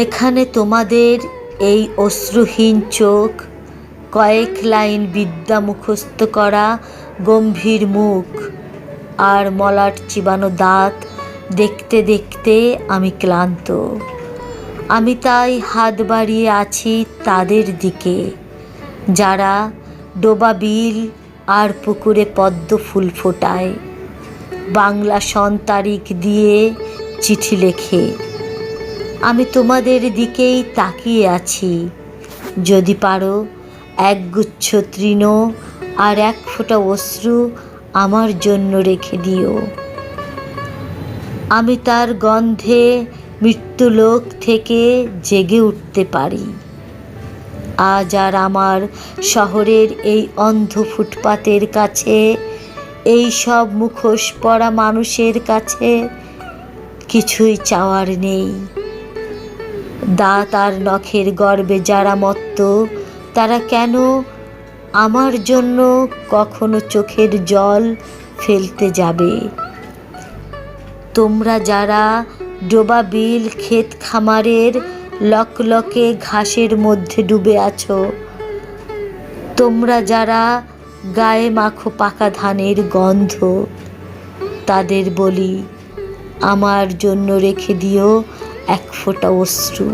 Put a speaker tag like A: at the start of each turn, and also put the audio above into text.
A: এখানে তোমাদের এই অশ্রুহীন চোখ, কয়েক লাইন বিদ্যা মুখস্থ করা গম্ভীর মুখ আর মলাট চিবানো দাঁত দেখতে দেখতে আমি ক্লান্ত। আমি তাই হাত বাড়িয়ে আছি তাদের দিকে, যারা ডোবা বিল আর পুকুরে পদ্ম ফুল ফোটায়। বাংলা সন তারিখ দিয়ে চিঠি লেখে। আমি তোমাদের দিকেই তাকিয়ে আছি। যদি পারো, একগুচ্ছ তৃণ আর এক ফোঁটা অশ্রু আমার জন্য রেখে দিও। আমি তার গন্ধে মৃত্যুলোক থেকে জেগে উঠতে পারি। আজ আর আমার শহরের এই অন্ধ ফুটপাতের কাছে, এই সব মুখোশ পরা মানুষের কাছে কিছুই চাওয়ার নেই। দাঁত আর নখের গর্বে যারা মত্ত, তারা কেন আমার জন্য কখনো চোখের জল ফেলতে যাবে? তোমরা যারা ডোবা বিল ক্ষেত খামারের লকলকে ঘাসের মধ্যে ডুবে আছো, তোমরা যারা গায়ে মাখো পাকা ধানের গন্ধ, তাদের বলি, আমার জন্য রেখে দিও এক ফোঁটা অশ্রু